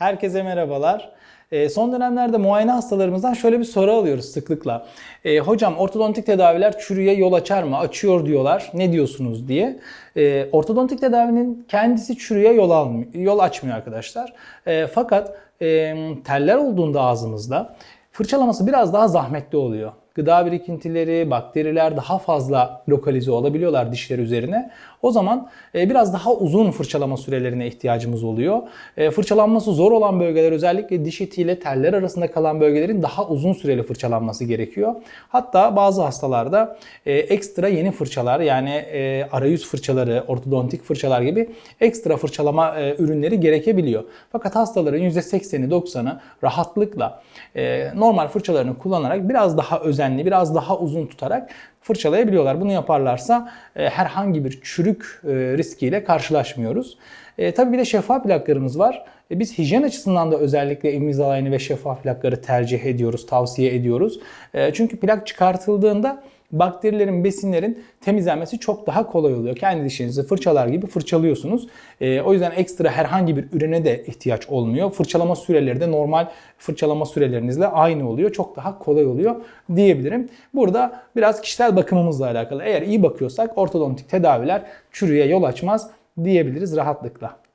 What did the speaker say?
Herkese merhabalar. Ee, son dönemlerde muayene hastalarımızdan şöyle bir soru alıyoruz sıklıkla. Ee, hocam ortodontik tedaviler çürüye yol açar mı? Açıyor diyorlar. Ne diyorsunuz diye. Ee, ortodontik tedavinin kendisi çürüye yol, almıyor, yol açmıyor arkadaşlar. Ee, fakat e, teller olduğunda ağzımızda fırçalaması biraz daha zahmetli oluyor. Gıda birikintileri, bakteriler daha fazla lokalize olabiliyorlar dişler üzerine. O zaman e, biraz daha uzun fırçalama sürelerine ihtiyacımız oluyor. E, Fırçalanması zor olan bölgeler özellikle diş etiyle teller arasında kalan bölgelerin daha uzun süreli fırçalanması gerekiyor. Hatta bazı hastalarda e, ekstra yeni fırçalar yani arayüz fırçaları, ortodontik fırçalar gibi ekstra fırçalama ürünleri gerekebiliyor. Fakat hastaların %80'i 90'ı rahatlıkla normal fırçalarını kullanarak biraz daha özenli, biraz daha uzun tutarak fırçalayabiliyorlar. Bunu yaparlarsa e, herhangi bir çürük e, riskiyle karşılaşmıyoruz. E, tabii bir de şeffaf plaklarımız var. E, biz hijyen açısından da özellikle Invisalign ve şeffaf plakları tercih ediyoruz, tavsiye ediyoruz. E, çünkü plak çıkartıldığında bakterilerin, besinlerin temizlenmesi çok daha kolay oluyor. Kendi dişinizi fırçalar gibi fırçalıyorsunuz. Ee, o yüzden ekstra herhangi bir ürüne de ihtiyaç olmuyor. Fırçalama süreleri de normal fırçalama sürelerinizle aynı oluyor. Çok daha kolay oluyor diyebilirim. Burada biraz kişisel bakımımızla alakalı. Eğer iyi bakıyorsak ortodontik tedaviler çürüye yol açmaz diyebiliriz rahatlıkla.